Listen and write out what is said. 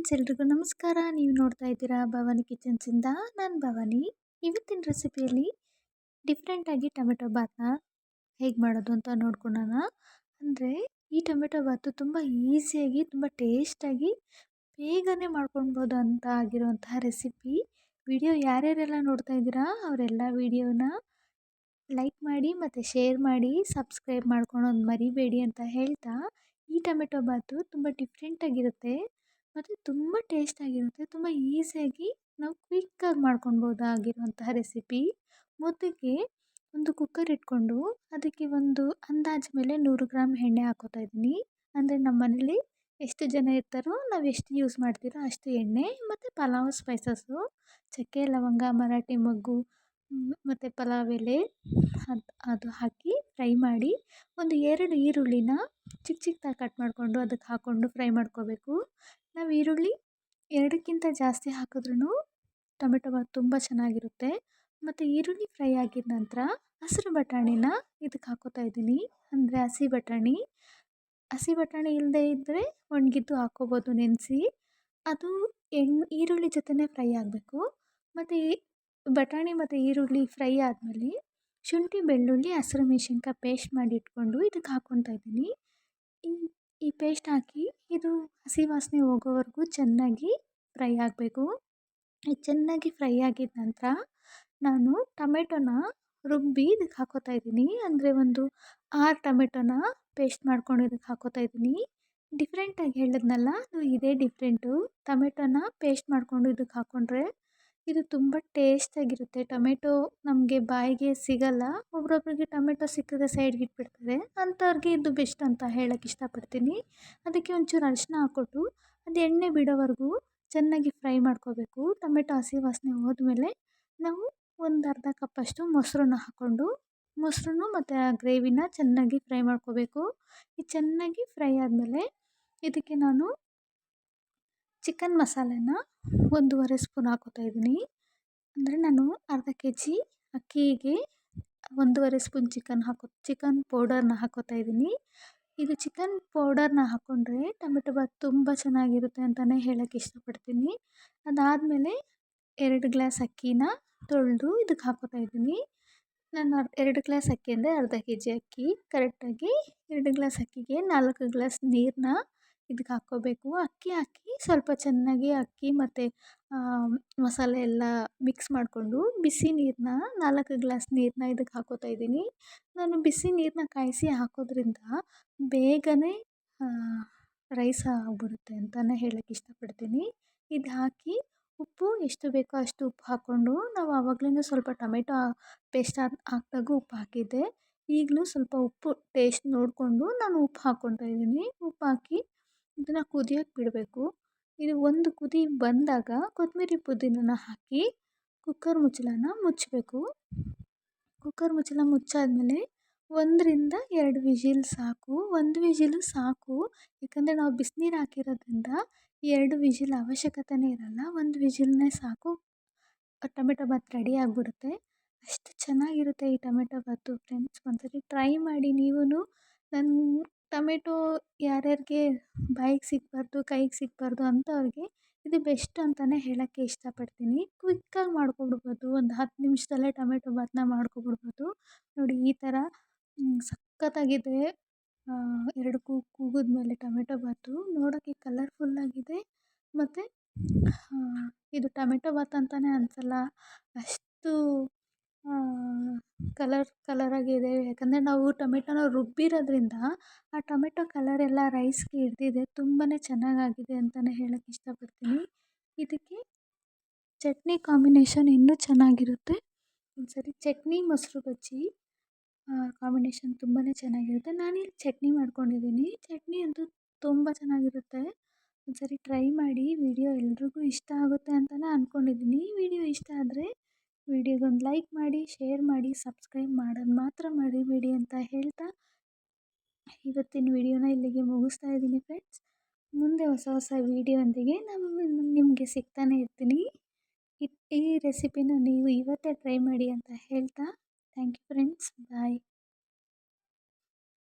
Friends ಎಲ್ರಿಗೂ ನಮಸ್ಕಾರ. ನೀವು ನೋಡ್ತಾ ಇದ್ದೀರಾ ಭವಾನಿ ಕಿಚನ್ಸಿಂದ ನಾನು ಭವಾನಿ. ಇವತ್ತಿನ ರೆಸಿಪಿಯಲ್ಲಿ ಡಿಫ್ರೆಂಟಾಗಿ ಟೊಮೆಟೊ ಬಾತನ್ನ ಹೇಗೆ ಮಾಡೋದು ಅಂತ ನೋಡ್ಕೊಳ್ಳೋಣ ಅಂದರೆ ಈ ಟೊಮೆಟೊ ಬಾತು ತುಂಬ ಈಸಿಯಾಗಿ, ತುಂಬ ಟೇಸ್ಟಾಗಿ ಬೇಗನೆ ಮಾಡ್ಕೊಳ್ಬೋದು ಅಂತ ಆಗಿರುವಂತಹ ರೆಸಿಪಿ. ವಿಡಿಯೋ ಯಾರ್ಯಾರೆಲ್ಲ ನೋಡ್ತಾ ಇದ್ದೀರಾ ಅವರೆಲ್ಲ ವಿಡಿಯೋನ ಲೈಕ್ ಮಾಡಿ ಮತ್ತು ಶೇರ್ ಮಾಡಿ, ಸಬ್ಸ್ಕ್ರೈಬ್ ಮಾಡ್ಕೊಳೋದು ಮರಿಬೇಡಿ ಅಂತ ಹೇಳ್ತಾ ಈ ಟೊಮೆಟೊ ಬಾತು ತುಂಬ ಡಿಫ್ರೆಂಟಾಗಿರುತ್ತೆ ಮತ್ತು ತುಂಬ ಟೇಸ್ಟಾಗಿರುತ್ತೆ ತುಂಬ ಈಸಿಯಾಗಿ ನಾವು ಕ್ವಿಕ್ಕಾಗಿ ಮಾಡ್ಕೊಳ್ಬೋದಾಗಿರುವಂತಹ ರೆಸಿಪಿ ಮೊದಲಿಗೆ ಒಂದು ಕುಕ್ಕರ್ ಇಟ್ಕೊಂಡು ಅದಕ್ಕೆ ಒಂದು ಅಂದಾಜು ಮೇಲೆ ನೂರು ಗ್ರಾಮ್ ಎಣ್ಣೆ ಹಾಕೋತಾ ಇದ್ದೀನಿ. ಅಂದರೆ ನಮ್ಮ ಮನೇಲಿ ಎಷ್ಟು ಜನ ಇರ್ತಾರೋ ನಾವು ಎಷ್ಟು ಯೂಸ್ ಮಾಡ್ತೀರೋ ಅಷ್ಟು ಎಣ್ಣೆ ಮತ್ತು ಪಲಾವ್ ಸ್ಪೈಸಸ್ಸು ಚಕ್ಕೆ, ಲವಂಗ, ಮರಾಠಿ ಮೊಗ್ಗು ಮತ್ತು ಪಲಾವ್ ಎಲೆ ಅದು ಅದು ಹಾಕಿ ಫ್ರೈ ಮಾಡಿ ಒಂದು ಎರಡು ಈರುಳ್ಳಿನ ಚಿಕ್ಕ ಚಿಕ್ಕದಾಗಿ ಕಟ್ ಮಾಡಿಕೊಂಡು ಅದಕ್ಕೆ ಹಾಕ್ಕೊಂಡು ಫ್ರೈ ಮಾಡ್ಕೋಬೇಕು. ನಾವು ಈರುಳ್ಳಿ ಎರಡಕ್ಕಿಂತ ಜಾಸ್ತಿ ಹಾಕಿದ್ರೂ ಟೊಮೆಟೊ ಬಾತ್ ತುಂಬ ಚೆನ್ನಾಗಿರುತ್ತೆ. ಮತ್ತು ಈರುಳ್ಳಿ ಫ್ರೈ ಆಗಿದ ನಂತರ ಹಸಿರು ಬಟಾಣಿನ ಇದಕ್ಕೆ ಹಾಕೋತಾ ಇದ್ದೀನಿ. ಅಂದರೆ ಹಸಿ ಬಟಾಣಿ. ಹಸಿ ಬಟಾಣಿ ಇಲ್ಲದೇ ಇದ್ದರೆ ಒಣಗಿದ್ದು ಹಾಕ್ಕೋಬೋದು ನೆನೆಸಿ. ಅದು ಎಣ್ಣೆ, ಈರುಳ್ಳಿ ಜೊತೆನೇ ಫ್ರೈ ಆಗಬೇಕು. ಮತ್ತು ಬಟಾಣಿ ಮತ್ತು ಈರುಳ್ಳಿ ಫ್ರೈ ಆದಮೇಲೆ ಶುಂಠಿ, ಬೆಳ್ಳುಳ್ಳಿ, ಹಸಿರು ಮೆಣಸಿನ್ಕಾಯಿ ಪೇಸ್ಟ್ ಮಾಡಿ ಇಟ್ಕೊಂಡು ಇದಕ್ಕೆ ಹಾಕ್ಕೊತಾ ಇದ್ದೀನಿ. ಈ ಈ ಪೇಸ್ಟ್ ಹಾಕಿ ಇದು ಹಸಿ ವಾಸನೆ ಹೋಗೋವರೆಗೂ ಚೆನ್ನಾಗಿ ಫ್ರೈ ಆಗಬೇಕು. ಚೆನ್ನಾಗಿ ಫ್ರೈ ಆಗಿದ ನಂತರ ನಾನು ಟೊಮೆಟೊನ ರುಬ್ಬಿ ಇದಕ್ಕೆ ಹಾಕೋತಾ ಇದ್ದೀನಿ. ಅಂದರೆ ಒಂದು ಆರು ಟೊಮೆಟೊನ ಪೇಸ್ಟ್ ಮಾಡ್ಕೊಂಡು ಇದಕ್ಕೆ ಹಾಕೋತಾ ಇದ್ದೀನಿ. ಡಿಫ್ರೆಂಟಾಗಿ ಹೇಳಿದ್ನಲ್ಲ ಇದೇ ಡಿಫ್ರೆಂಟು ಟೊಮೆಟೊನ ಪೇಸ್ಟ್ ಮಾಡಿಕೊಂಡು ಇದಕ್ಕೆ ಹಾಕ್ಕೊಂಡ್ರೆ ಇದು ತುಂಬ ಟೇಸ್ಟಾಗಿರುತ್ತೆ ಟೊಮೆಟೊ ನಮಗೆ ಬಾಯಿಗೆ ಸಿಗಲ್ಲ. ಒಬ್ರೊಬ್ರಿಗೆ ಟೊಮೆಟೊ ಸಿಕ್ಕಿದ್ರೆ ಸೈಡ್ಗೆ ಇಟ್ಬಿಡ್ತಾರೆ. ಅಂಥವ್ರಿಗೆ ಇದು ಬೆಸ್ಟ್ ಅಂತ ಹೇಳಕ್ಕೆ ಇಷ್ಟಪಡ್ತೀನಿ. ಅದಕ್ಕೆ ಒಂಚೂರು ಅರಿಶಿನ ಹಾಕ್ಕೊಟ್ಟು ಅದು ಎಣ್ಣೆ ಬಿಡೋವರೆಗೂ ಚೆನ್ನಾಗಿ ಫ್ರೈ ಮಾಡ್ಕೋಬೇಕು. ಟೊಮೆಟೊ ಹಸಿ ವಾಸನೆ ಹೋದ್ಮೇಲೆ ನಾವು ಒಂದು ಅರ್ಧ ಕಪ್ಪಷ್ಟು ಮೊಸರನ್ನ ಹಾಕ್ಕೊಂಡು, ಮೊಸರನ್ನು ಮತ್ತು ಆ ಗ್ರೇವಿನ ಚೆನ್ನಾಗಿ ಫ್ರೈ ಮಾಡ್ಕೋಬೇಕು. ಇದು ಚೆನ್ನಾಗಿ ಫ್ರೈ ಆದಮೇಲೆ ಇದಕ್ಕೆ ನಾನು ಚಿಕನ್ ಮಸಾಲೆನ ಒಂದೂವರೆ ಸ್ಪೂನ್ ಹಾಕ್ಕೊತಾ ಇದ್ದೀನಿ. ಅಂದರೆ ನಾನು ಅರ್ಧ ಕೆ ಜಿ ಅಕ್ಕಿಗೆ ಒಂದೂವರೆ ಸ್ಪೂನ್ ಚಿಕನ್ ಹಾಕೋ, ಚಿಕನ್ ಪೌಡರ್ನ ಹಾಕ್ಕೋತಾ ಇದ್ದೀನಿ. ಇದು ಚಿಕನ್ ಪೌಡರ್ನ ಹಾಕ್ಕೊಂಡ್ರೆ ಟೊಮೆಟೊ ಬಾತ್ ತುಂಬ ಚೆನ್ನಾಗಿರುತ್ತೆ ಅಂತಲೇ ಹೇಳೋಕ್ಕೆ ಇಷ್ಟಪಡ್ತೀನಿ. ಅದಾದಮೇಲೆ ಎರಡು ಗ್ಲಾಸ್ ಅಕ್ಕಿನ ತೊಳೆದು ಇದಕ್ಕೆ ಹಾಕೋತಾ ಇದ್ದೀನಿ. ನಾನು ಎರಡು ಗ್ಲಾಸ್ ಅಕ್ಕಿ ಅಂದರೆ ಅರ್ಧ ಕೆ ಜಿ ಅಕ್ಕಿ. ಕರೆಕ್ಟಾಗಿ ಎರಡು ಗ್ಲಾಸ್ ಅಕ್ಕಿಗೆ ನಾಲ್ಕು ಗ್ಲಾಸ್ ನೀರನ್ನ ಇದಕ್ಕೆ ಹಾಕ್ಕೋಬೇಕು. ಅಕ್ಕಿ ಹಾಕಿ ಸ್ವಲ್ಪ ಚೆನ್ನಾಗಿ ಅಕ್ಕಿ ಮತ್ತು ಮಸಾಲೆ ಎಲ್ಲ ಮಿಕ್ಸ್ ಮಾಡಿಕೊಂಡು ಬಿಸಿ ನೀರನ್ನ ನಾಲ್ಕು ಗ್ಲಾಸ್ ನೀರನ್ನ ಇದಕ್ಕೆ ಹಾಕ್ಕೋತಾ ಇದ್ದೀನಿ. ನಾನು ಬಿಸಿ ನೀರನ್ನ ಕಾಯಿಸಿ ಹಾಕೋದ್ರಿಂದ ಬೇಗನೆ ರೈಸ್ ಆಗ್ಬಿಡುತ್ತೆ ಅಂತಲೇ ಹೇಳಕ್ಕೆ ಇಷ್ಟಪಡ್ತೀನಿ. ಇದು ಹಾಕಿ ಉಪ್ಪು ಎಷ್ಟು ಬೇಕೋ ಅಷ್ಟು ಉಪ್ಪು ಹಾಕ್ಕೊಂಡು ನಾವು ಆವಾಗಲೇ ಸ್ವಲ್ಪ ಟೊಮೆಟೊ ಪೇಸ್ಟ್ ಹಾಕಿದಾಗ ಉಪ್ಪು ಹಾಕಿದ್ದೆ. ಈಗಲೂ ಸ್ವಲ್ಪ ಉಪ್ಪು ಟೇಸ್ಟ್ ನೋಡಿಕೊಂಡು ನಾನು ಉಪ್ಪು ಹಾಕ್ಕೊತಾ ಇದ್ದೀನಿ. ಉಪ್ಪು ಹಾಕಿ ಇದನ್ನು ಕುದಿಯೋಕ್ಕೆ ಬಿಡಬೇಕು. ಇದು ಒಂದು ಕುದಿ ಬಂದಾಗ ಕೊತ್ತಂಬರಿ ಪುದೀನನ ಹಾಕಿ ಕುಕ್ಕರ್ ಮುಚ್ಚಳನ ಮುಚ್ಚಬೇಕು. ಕುಕ್ಕರ್ ಮುಚ್ಚಳ ಮುಚ್ಚಾದಮೇಲೆ ಒಂದರಿಂದ ಎರಡು ವಿಜಿಲ್ ಸಾಕು. ಒಂದು ವಿಜಿಲು ಸಾಕು. ಯಾಕಂದರೆ ನಾವು ಬಿಸಿನೀರು ಹಾಕಿರೋದ್ರಿಂದ ಎರಡು ವಿಜಿಲ್ ಅವಶ್ಯಕತೆನೇ ಇರಲ್ಲ. ಒಂದು ವಿಜಿಲ್ನೇ ಸಾಕು. ಟೊಮೆಟೊ ಬಾತ್ ರೆಡಿ ಆಗಿಬಿಡುತ್ತೆ. ಅಷ್ಟು ಚೆನ್ನಾಗಿರುತ್ತೆ ಈ ಟೊಮೆಟೊ ಬಾತು ಫ್ರೆಂಡ್ಸ್. ಒಂದ್ಸರಿ ಟ್ರೈ ಮಾಡಿ ನೀವೂ ನನ್ನ ಟೊಮೆಟೊ ಯಾರ್ಯಾರಿಗೆ ಬಾಯಿಗೆ ಸಿಗಬಾರ್ದು, ಕೈಗೆ ಸಿಗಬಾರ್ದು ಅಂಥವ್ರಿಗೆ ಇದು ಬೆಸ್ಟ್ ಅಂತಲೇ ಹೇಳೋಕ್ಕೆ ಇಷ್ಟಪಡ್ತೀನಿ. ಕ್ವಿಕ್ಕಾಗಿ ಮಾಡ್ಕೊಂಡ್ಬಿಡ್ಬೋದು ಒಂದು ಹತ್ತು ನಿಮಿಷದಲ್ಲೇ ಟೊಮೆಟೊ ಬಾತನ್ನ ಮಾಡ್ಕೊಬಿಡ್ಬೋದು. ನೋಡಿ ಈ ಥರ ಸಖತ್ತಾಗಿದೆ. ಎರಡು ಕೂಗು ಕೂಗಿದ್ಮೇಲೆ ಟೊಮೆಟೊ ಬಾತು. ನೋಡೋಕ್ಕೆ ಕಲರ್ಫುಲ್ಲಾಗಿದೆ ಮತ್ತು ಇದು ಟೊಮೆಟೊ ಬಾತ್ ಅಂತಲೇ ಅನ್ಸೋಲ್ಲ. ಅಷ್ಟು ಕಲರ್ ಕಲರಾಗಿದೆ ಯಾಕಂದರೆ ನಾವು ಟೊಮೆಟೊನ ರುಬ್ಬಿರೋದ್ರಿಂದ ಆ ಟೊಮೆಟೊ ಕಲರೆಲ್ಲ ರೈಸ್ಗೆ ಹಿಡಿದಿದೆ. ತುಂಬಾ ಚೆನ್ನಾಗಾಗಿದೆ ಅಂತಲೇ ಹೇಳಕ್ಕೆ ಇಷ್ಟಪಡ್ತೀನಿ. ಇದಕ್ಕೆ ಚಟ್ನಿ ಕಾಂಬಿನೇಷನ್ ಇನ್ನೂ ಚೆನ್ನಾಗಿರುತ್ತೆ. ಒಂದ್ಸರಿ ಚಟ್ನಿ ಮೊಸರು ಬಜ್ಜಿ ಕಾಂಬಿನೇಷನ್ ತುಂಬಾ ಚೆನ್ನಾಗಿರುತ್ತೆ. ನಾನಿಲ್ಲಿ ಚಟ್ನಿ ಮಾಡ್ಕೊಂಡಿದ್ದೀನಿ. ಚಟ್ನಿ ಅಂತೂ ತುಂಬ ಚೆನ್ನಾಗಿರುತ್ತೆ. ಒಂದ್ಸರಿ ಟ್ರೈ ಮಾಡಿ. ವಿಡಿಯೋ ಎಲ್ರಿಗೂ ಇಷ್ಟ ಆಗುತ್ತೆ ಅಂತಲೇ ಅಂದ್ಕೊಂಡಿದ್ದೀನಿ ವಿಡಿಯೋ ಇಷ್ಟ ಆದರೆ ವಿಡಿಯೋಗೊಂದು ಲೈಕ್ ಮಾಡಿ, ಶೇರ್ ಮಾಡಿ, ಸಬ್ಸ್ಕ್ರೈಬ್ ಮಾಡೋದು ಮಾತ್ರ ಮರಿಬೇಡಿ ಅಂತ ಹೇಳ್ತಾ ಇವತ್ತಿನ ವಿಡಿಯೋನ ಇಲ್ಲಿಗೆ ಮುಗಿಸ್ತಾ ಇದ್ದೀನಿ ಫ್ರೆಂಡ್ಸ್ ಮುಂದೆ ಹೊಸ ಹೊಸ ವಿಡಿಯೋಂದಿಗೆ ನಾನು ನಿಮಗೆ ಸಿಗ್ತಾನೆ ಇರ್ತೀನಿ. ಈ ರೆಸಿಪಿನ ನೀವು ಇವತ್ತೇ ಟ್ರೈ ಮಾಡಿ ಅಂತ ಹೇಳ್ತಾ ಥ್ಯಾಂಕ್ ಯು ಫ್ರೆಂಡ್ಸ್ ಬಾಯ್